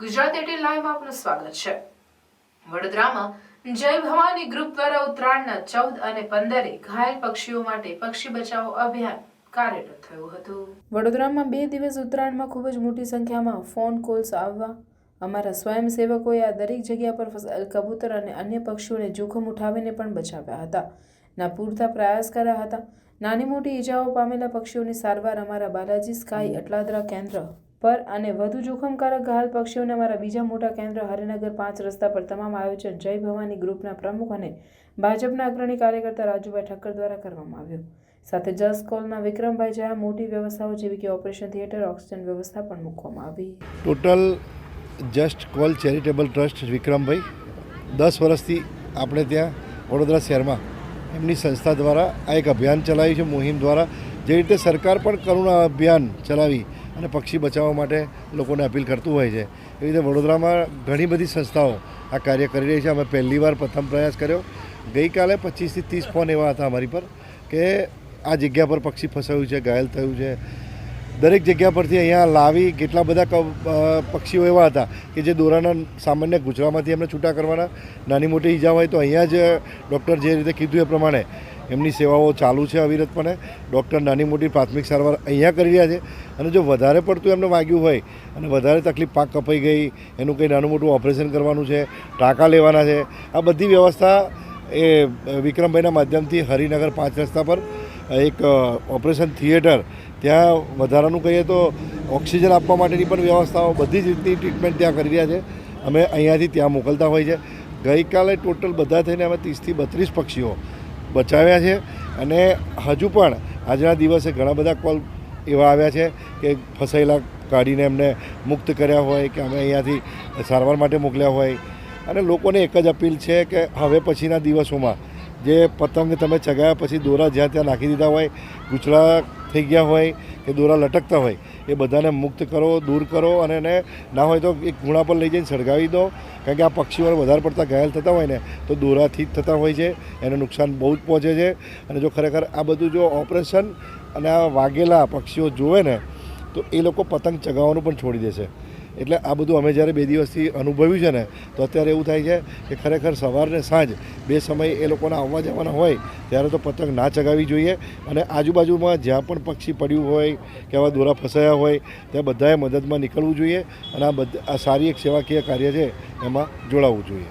Gujarat at live આપનું સ્વાગત છે. વડોદરામાં જય ભવાની ગ્રુપ દ્વારા ઉત્તરાયણના ચૌદ અને પંદરે ઘાયલ પક્ષીઓ માટે પક્ષી બચાવો અભિયાન કાર્યરત થયું હતું. વડોદરામાં બે દિવસ ઉત્તરાયણમાં ખૂબ જ મોટી સંખ્યામાં ફોન કોલ્સ આવવા અમારા સ્વયંસેવકોએ આ દરેક જગ્યા પર ફસાયેલ કબૂતર અને અન્ય પક્ષીઓને જોખમ ઉઠાવીને પણ બચાવ્યા હતા. ના પૂરતા પ્રયાસ કર્યા હતા. નાની મોટી ઈજાઓ પામેલા પક્ષીઓની સારવાર અમારા બાલાજી સ્કાય અટલાદરા કેન્દ્ર પર અને વધુ જોખમકારક ઘાયલ પક્ષીઓને અમારા બીજા મોટા કેન્દ્ર હરિનગર પાંચ રસ્તા પર તમામ આયોજન જય ભવાની ગ્રુપના પ્રમુખ અને ભાજપના અગ્રણી કાર્યકર્તા રાજુભાઈ ઠક્કર દ્વારા કરવામાં આવ્યું. સાથે જસ કોલના વિક્રમભાઈ જયા મોટી વ્યવસ્થાઓ જેવી કે ઓપરેશન થિયેટર, ઓક્સિજન વ્યવસ્થા પણ મૂકવામાં આવી. Total just call charitable trust વિક્રમભાઈ. દસ વર્ષથી આપણે ત્યાં વડોદરા શહેરમાં એમની સંસ્થા દ્વારા આ એક અભિયાન ચલાવ્યું છે, મુહિમ દ્વારા. જે રીતે સરકાર પણ કરુણા અભિયાન ચલાવી અને પક્ષી બચાવવા માટે લોકોને અપીલ કરતું હોય છે. એવી રીતે વડોદરામાં ઘણી બધી સંસ્થાઓ આ કાર્ય કરી રહી છે. અમે પહેલીવાર પ્રથમ પ્રયાસ કર્યો. ગઈકાલે પચીસથી ત્રીસ ફોન એવા હતા અમારી પર કે આ જગ્યા પર પક્ષી ફસાયું છે, ઘાયલ થયું છે. દરેક જગ્યા પરથી અહીંયા લાવી કેટલા બધા પક્ષીઓ એવા હતા કે જે દોરાના સામાન્ય ગુજરાતમાંથી એમને છૂટા કરવાના. નાની મોટી ઈજા હોય તો અહીંયા જ ડૉક્ટર જે રીતે કીધું એ પ્રમાણે એમની સેવાઓ ચાલુ છે અવિરતપણે ડૉક્ટર નાની મોટી પ્રાથમિક સારવાર અહીંયા કરી રહ્યા છે. અને જો વધારે પડતું એમને વાગ્યું હોય અને વધારે તકલીફ પાક કપાઈ ગઈ, એનું કંઈ નાનું મોટું ઓપરેશન કરવાનું છે, ટાંકા લેવાના છે, આ બધી વ્યવસ્થા એ વિક્રમભાઈના માધ્યમથી હરિનગર પાંચ રસ્તા પર એક ઓપરેશન થિયેટર ત્યાં વધારાનું કહીએ તો ઓક્સિજન આપવા માટેની પણ વ્યવસ્થાઓ બધી જ રીતની ટ્રીટમેન્ટ ત્યાં કરી રહ્યા છે. અમે અહીંયાથી ત્યાં મોકલતા હોય છે. ગઈકાલે ટોટલ બધા થઈને અમે ત્રીસથી બત્રીસ પક્ષીઓ બચાવ્યા છે અને હજુ પણ આજના દિવસે ઘણા બધા કોલ એવા આવ્યા છે કે ફસાયેલા કાઢીને એમને મુક્ત કર્યા હોય કે અમે અહીંયાથી સારવાર માટે મોકલ્યા હોય. અને લોકોને એક જ અપીલ છે કે હવે પછીના દિવસોમાં જે પતંગ તમે ચગાવ્યા પછી દોરા જ્યાં ત્યાં નાખી દીધા હોય ગૂંચળા થઈ ગયા હોય કે દોરા લટકતા હોય એ બધાને મુક્ત કરો, દૂર કરો અને એને ના હોય તો એક ખૂણા પર લઈ જઈને સળગાવી દો. કારણ કે આ પક્ષીઓને વધારે પડતા ઘાયલ થતા હોય ને, તો દોરાથી જ થતા હોય છે. એને નુકસાન બહુ જ પહોંચે છે. અને જો ખરેખર આ બધું જો ઓપરેશન અને આ વાગેલા પક્ષીઓ જોવે ને, તો એ લોકો પતંગ ચગાવવાનું પણ છોડી દેશે એટલે આ બધું અમે જ્યારે બે દિવસથી અનુભવ્યું છે ને, તો અત્યારે એવું થાય છે કે ખરેખર સવારને સાંજ બે સમય એ લોકોના આવવા જવાના હોય, ત્યારે તો પતંગ ના ચગાવવી જોઈએ. અને આજુબાજુમાં જ્યાં પણ પક્ષી પડ્યું હોય કે આવા દોરા ફસાયા હોય, ત્યાં બધાએ મદદમાં નીકળવું જોઈએ. અને આ બધા, આ સારી એક સેવાકીય કાર્ય છે, એમાં જોડાવવું જોઈએ.